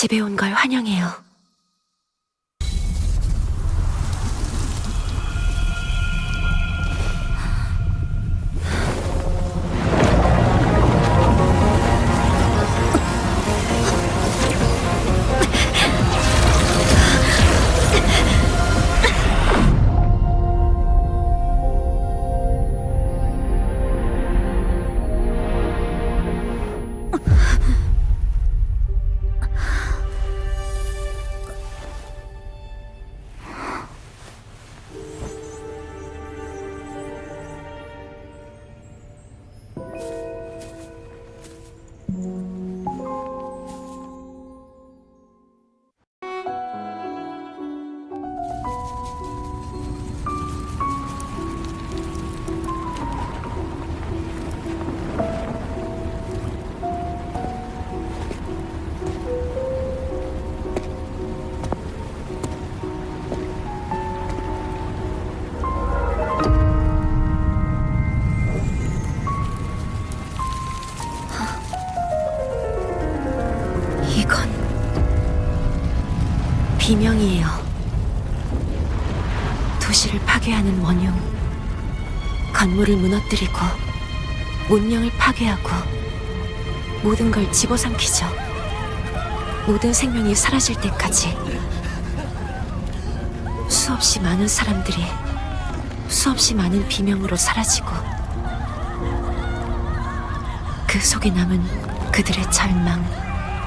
집에 온 걸 환영해요. 건물을 무너뜨리고 문명을 파괴하고 모든 걸 집어삼키죠. 모든 생명이 사라질 때까지 수없이 많은 사람들이 수없이 많은 비명으로 사라지고 그 속에 남은 그들의 절망,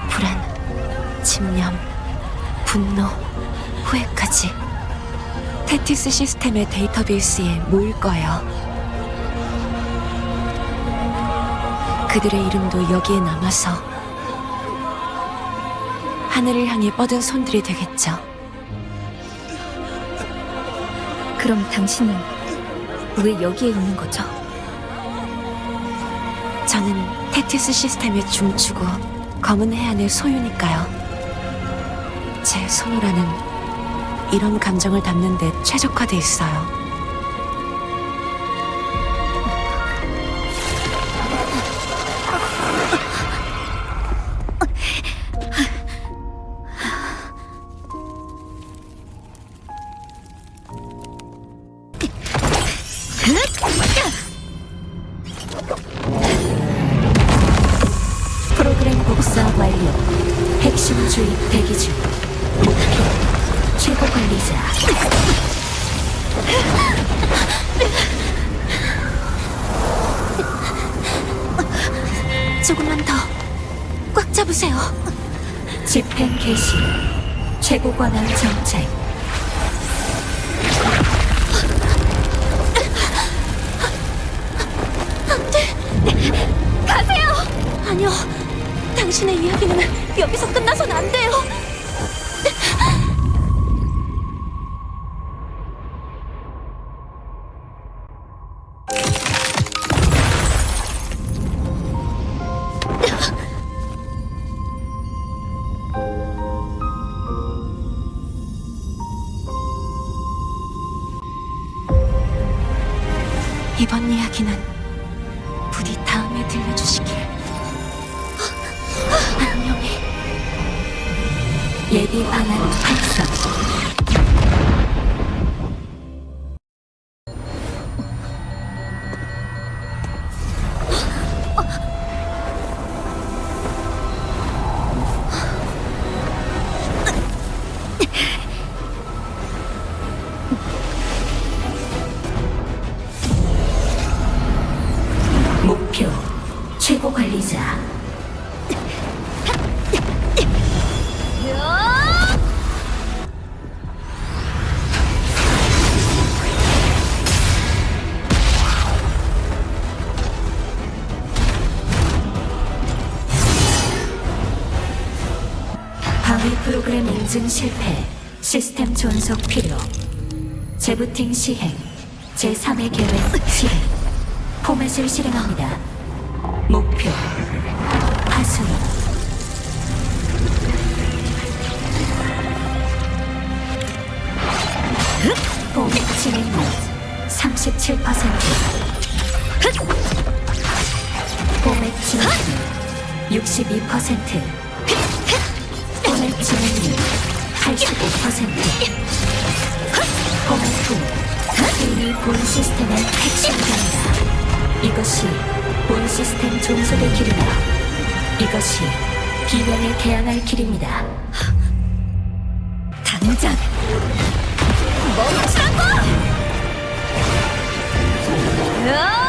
불안, 집념, 분노, 후회까지 테티스 시스템의 데이터베이스에 모일 거예요. 그들의 이름도 여기에 남아서 하늘을 향해 뻗은 손들이 되겠죠. 그럼 당신은 왜 여기에 있는 거죠? 저는 테티스 시스템의 중추고 검은 해안의 소유니까요. 제 손오라는 이런 감정을 담는 데 최적화돼 있어요. 주입 대기 중. 최고 관리자. 조금만 더 꽉 잡으세요. 집행 개시. 최고 권한 정책. 아니요. 당신의 이야기는 여기서 끝나선 안 돼요. 이번 이야기는 부디 다음에 들려주시길. 예비 방안 활성. 목표 최고 관리자. 방위 프로그램 인증 실패. 시스템 존속 필요. 재부팅 시행. 제3의 계획 실행. 포맷을 실행합니다. 목표. 파수. 포 37%. 포맷 진행률 62%. 포맷 시스템의 진행률 85% 공포 이미 본 시스템의 핵심입니다. 이것이 본 시스템 존속의 길이며 이것이 비명에 대항할 길입니다. 당장! 멈추라고! 단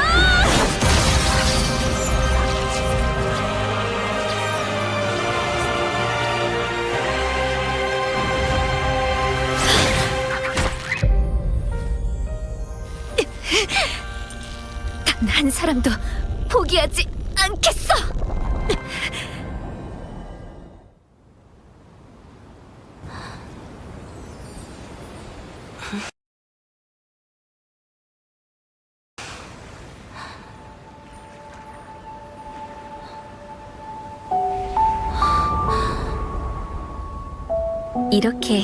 한 사람도 포기하지 않겠어! 이렇게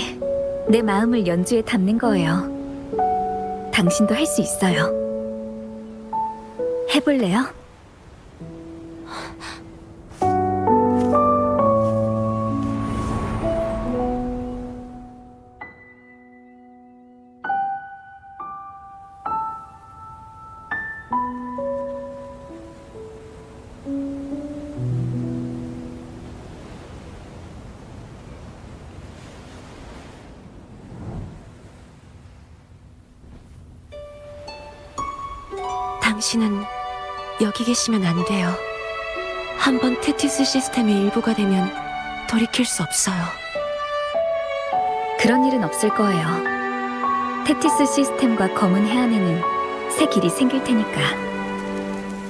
내 마음을 연주에 담는 거예요. 당신도 할 수 있어요. 해볼래요? 당신은 여기 계시면 안 돼요. 한번 테티스 시스템의 일부가 되면 돌이킬 수 없어요. 그런 일은 없을 거예요. 테티스 시스템과 검은 해안에는 새 길이 생길 테니까.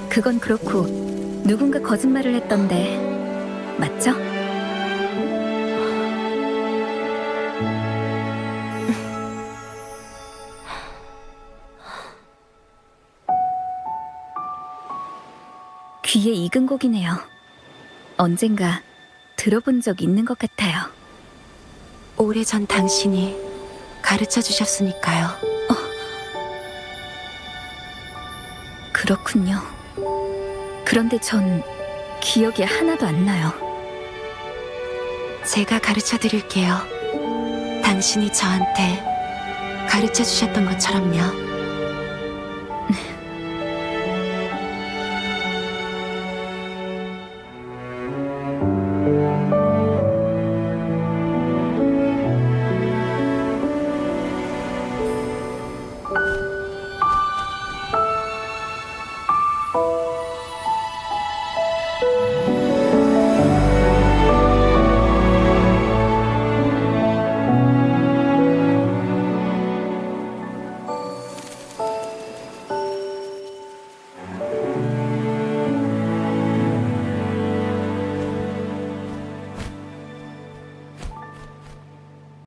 그건 그렇고 누군가 거짓말을 했던데 맞죠? 귀에 익은 곡이네요. 언젠가 들어본 적 있는 것 같아요. 오래전 당신이 가르쳐 주셨으니까요. 그렇군요. 그런데 전 기억이 하나도 안 나요. 제가 가르쳐 드릴게요. 당신이 저한테 가르쳐 주셨던 것처럼요.